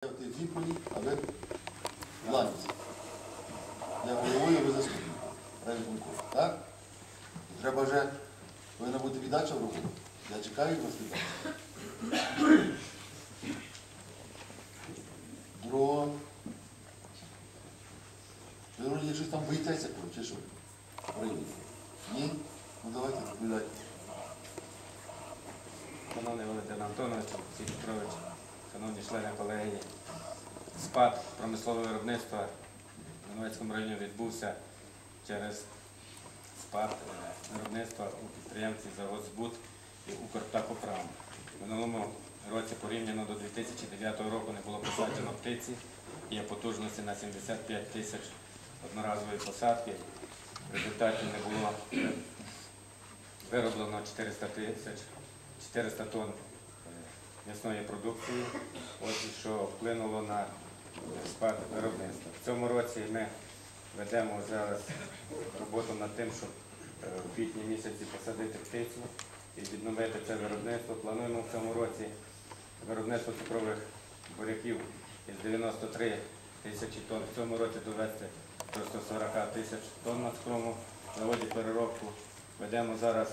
Ти відповідь, а ви Ланець. Я головою, ви заступник. Так? Треба вже, повинна бути віддача в роботу. Я чекаю вас віддачу. Друго. Ви вроді щось там боїтеся, чи що? В. Ні? Ну давайте, відповідайте. Шановний Валентин Антонович, Олексій Петрович, члени колегії, спад промислового виробництва в Новецькому районі відбувся через спад е, виробництва у підприємців завод «Збут» і «Укрптахопром». В минулому році порівняно до 2009 року не було посаджено птиці, є потужності на 75 тисяч одноразової посадки. В результаті не було вироблено 400 тисяч 400 тонн м'ясної продукції, от, що вплинуло на спад виробництва. В цьому році ми ведемо зараз роботу над тим, щоб е, в квітні місяці посадити птицю і відновити це виробництво. Плануємо в цьому році виробництво цукрових буряків із 93 тисячі тонн. В цьому році довести до 140 тисяч тонн на цукровому заводі переробку. Ведемо зараз